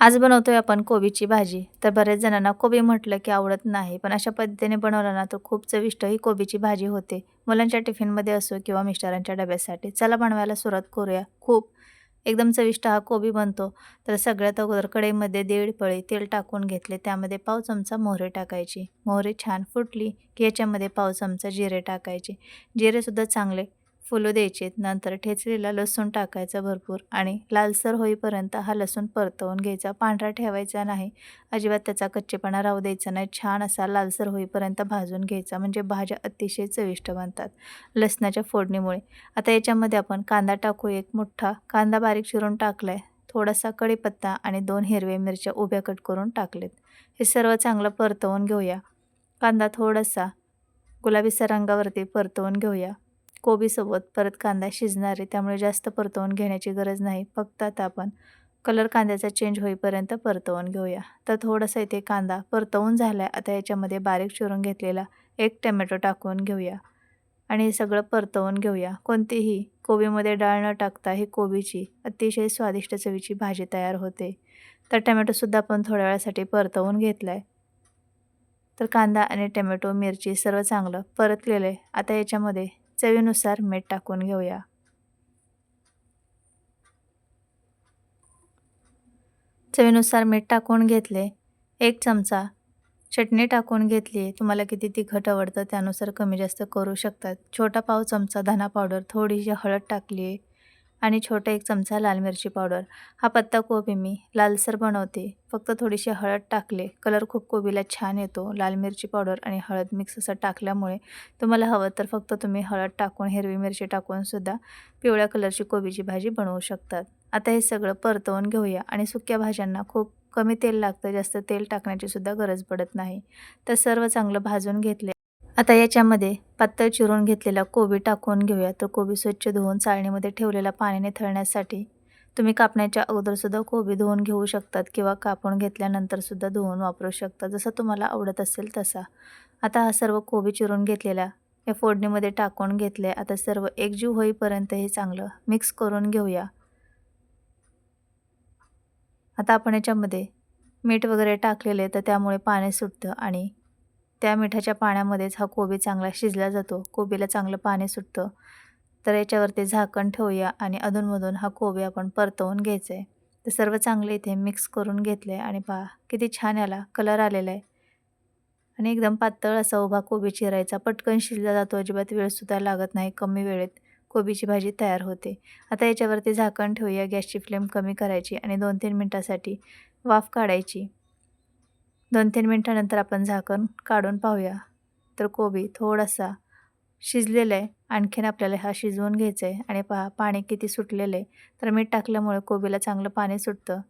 आज बनवतोय आपण कोबीची भाजी. तर बऱ्याच जणांना कोबी म्हटलं की आवडत नाही पण अशा पद्धतीने बनवलं ना तर खूप चविष्ट ही कोबीची भाजी होते. मुलांच्या टिफिनमध्ये असो किंवा मिस्टरांच्या डब्यासाठी. चला बनवायला सुरुवात करूया. खूप एकदम चविष्ट हा कोबी बनतो. तर सगळ्यात अगोदर कढईमध्ये दीड पळी तेल टाकून घेतले. त्यामध्ये पाव चमचा मोहरी टाकायची. मोहरी छान फुटली की याच्यामध्ये पाव चमचा जिरे टाकायचे. जिरेसुद्धा चांगले फुलू द्यायचे नंतर ठेचलेला लसूण टाकायचा भरपूर आणि लालसर होईपर्यंत हा लसूण परतवून घ्यायचा. पांढरा ठेवायचा नाही. अजिबात त्याचा कच्चेपणा राहू द्यायचा नाही. छान असा लालसर होईपर्यंत भाजून घ्यायचा. म्हणजे भाज्या अतिशय चविष्ट बनतात लसणाच्या फोडणीमुळे. आता याच्यामध्ये आपण कांदा टाकू. एक मोठा कांदा बारीक चिरून टाकला आहे थोडासा कढीपत्ता आणि दोन हिरव्या मिरच्या उभ्या कट करून टाकलेत. हे सर्व चांगलं परतवून घेऊया. कांदा थोडासा गुलाबीसा रंगावरती परतवून घेऊया. कोबीसोबत परत कांदा शिजणार आहे त्यामुळे जास्त परतवून घेण्याची गरज नाही. फक्त आता आपण कलर कांद्याचा चेंज होईपर्यंत परतवून घेऊया. तर थोडासा इथे कांदा परतवून झाला आहे आता याच्यामध्ये बारीक चिरून घेतलेला एक टमॅटो टाकून घेऊया. आणि हे सगळं परतवून घेऊया. कोणतीही कोबीमध्ये डाळ न टाकता ही कोबीची अतिशय स्वादिष्ट चवीची भाजी तयार होते. तर टमॅटोसुद्धा आपण थोड्या वेळासाठी परतवून घेतला आहे तर कांदा आणि टमॅटो मिरची सर्व चांगलं परतलेलं. आहे आता याच्यामध्ये चवीनुसार मीठ टाकून घेऊया. चवीनुसार मीठ टाकून घेतले एक चमचा. चटणी टाकून घेतली तुम्हाला किती तिखट आवडतं त्यानुसार कमी जास्त करू शकतात. छोटा पाव चमचा धना पावडर थोडीशी हळद टाकली आहे आणि छोटा एक चमचा लाल मिरची पावडर. हा पत्ता कोबी मी लालसर बनवते. फक्त थोडीशी हळद टाकले. कलर खूप कोबीला छान येतो. लाल मिरची पावडर आणि हळद मिक्स असं टाकल्यामुळे तुम्हाला हवं तर फक्त तुम्ही हळद टाकून हिरवी मिरची टाकूनसुद्धा पिवळ्या कलरची कोबीची भाजी बनवू शकतात. आता हे सगळं परतवून घेऊया आणि सुक्या भाज्यांना खूप कमी तेल लागतं. जास्त तेल टाकण्याची सुद्धा गरज पडत नाही. तर सर्व चांगलं भाजून घेतले. आता याच्यामध्ये पातळ चिरून घेतलेला कोबी टाकून घेऊया. तर कोबी स्वच्छ धुवून चाळणीमध्ये ठेवलेला पाण्याने थळण्यासाठी तुम्ही कापण्याच्या अगोदरसुद्धा कोबी धुवून घेऊ शकतात किंवा कापून घेतल्यानंतरसुद्धा धुवून वापरू शकता. जसं तुम्हाला आवडत असेल तसा. आता हा सर्व कोबी चिरून घेतलेला या फोडणीमध्ये टाकून घेतले आता सर्व एकजीव होईपर्यंत हे चांगलं मिक्स करून घेऊया. आता आपण याच्यामध्ये मीठ वगैरे टाकलेले तर त्यामुळे पाणी सुटतं आणि त्या मिठाच्या पाण्यामध्येच हा कोबी चांगला शिजला जातो. कोबीला चांगलं पाणी सुटतं. तर याच्यावरती झाकण ठेवूया आणि अधूनमधून हा कोबी आपण परतवून घ्यायचं आहे तर सर्व चांगले इथे मिक्स करून घेतले आणि पहा किती छान याला कलर आलेला आहे आणि एकदम पातळ असा उभा कोबी चिरायचा. पटकन शिजला जातो. अजिबात वेळसुद्धा लागत नाही. कमी वेळेत कोबीची भाजी तयार होते. आता याच्यावरती झाकण ठेवूया. गॅसची फ्लेम कमी करायची आणि दोन तीन मिनटासाठी वाफ काढायची. दोन तीन मिनटानंतर आपण झाकण काढून पाहूया. तर कोबी थोडासा शिजलेलं आहे. आणखीन आपल्याला हा शिजवून घ्यायचं आहे. आणि पहा पाणी किती सुटलेलं आहे. तर मीठ टाकल्यामुळे कोबीला चांगलं पाणी सुटतं.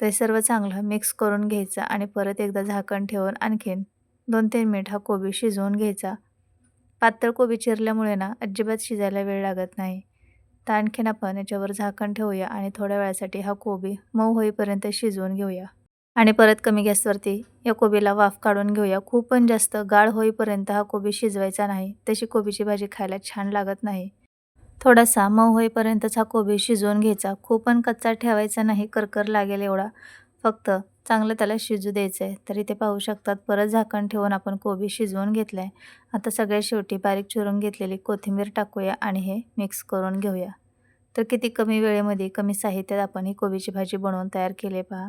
ते सर्व चांगलं मिक्स करून घ्यायचं आणि परत एकदा झाकण ठेवून आणखीन दोन तीन मिनिट हा कोबी शिजवून घ्यायचा. पातळ कोबी चिरल्यामुळे ना अजिबात शिजायला वेळ लागत नाही. तर आणखीन आपण याच्यावर झाकण ठेवूया आणि थोड्या वेळासाठी हा कोबी मऊ होईपर्यंत शिजवून घेऊया. आणि परत कमी गॅसवरती या कोबीला वाफ काढून घेऊया. खूप पण जास्त गाळ होईपर्यंत हा कोबी शिजवायचा नाही. तशी कोबीची भाजी खायला छान लागत नाही. थोडासा मऊ होईपर्यंतच हा कोबी शिजवून घ्यायचा. खूप पण कच्चा ठेवायचा नाही करकर लागेल एवढा. फक्त चांगलं त्याला शिजू द्यायचं आहे तर इथे पाहू शकतात परत झाकण ठेवून आपण कोबी शिजवून घेतलं आहे आता सगळ्या शेवटी बारीक चिरून घेतलेली कोथिंबीर टाकूया आणि हे मिक्स करून घेऊया. तर किती कमी वेळेमध्ये कमी साहित्यात आपण ही कोबीची भाजी बनवून तयार केली पहा.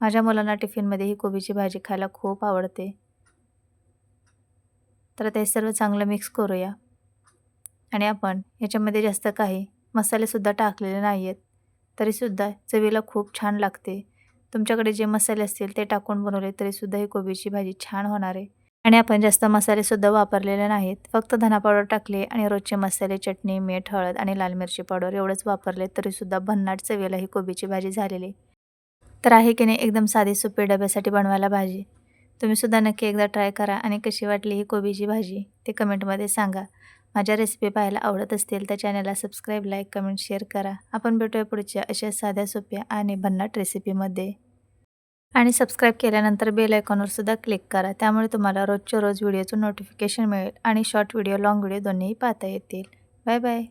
माझ्या मुलांना टिफिनमध्ये ही कोबीची भाजी खायला खूप आवडते. तर ते सर्व चांगलं मिक्स करूया. आणि आपण याच्यामध्ये जास्त काही मसालेसुद्धा टाकलेले नाही आहेत तरीसुद्धा चवीला खूप छान लागते. तुमच्याकडे जे मसाले असतील ते टाकून बनवले तरीसुद्धा ही कोबीची भाजी छान होणार आहे. आणि आपण जास्त मसालेसुद्धा वापरलेले नाहीत. फक्त धना पावडर टाकले आणि रोजचे मसाले चटणी मीठ हळद आणि लाल मिरची पावडर एवढंच वापरले तरीसुद्धा भन्नाट चवीला ही कोबीची भाजी झालेली तर आहे की नाही एकदम साधी सोपी डब्यासाठी बनवायला भाजी. तुम्हीसुद्धा नक्की एकदा ट्राय करा आणि कशी वाटली ही कोबीची भाजी ते कमेंटमध्ये सांगा. माझ्या रेसिपी पाहायला आवडत असतील तर चॅनलला सबस्क्राईब लाईक कमेंट शेअर करा. आपण भेटूया पुढच्या अशा साध्या सोप्या आणि भन्नाट रेसिपीमध्ये. आणि सबस्क्राईब केल्यानंतर बेल आयकॉनवरसुद्धा क्लिक करा. त्यामुळे तुम्हाला रोजच्या रोज व्हिडिओचं नोटिफिकेशन मिळेल आणि शॉर्ट व्हिडिओ लाँग व्हिडिओ दोन्हीही पाहता येतील. Bye bye.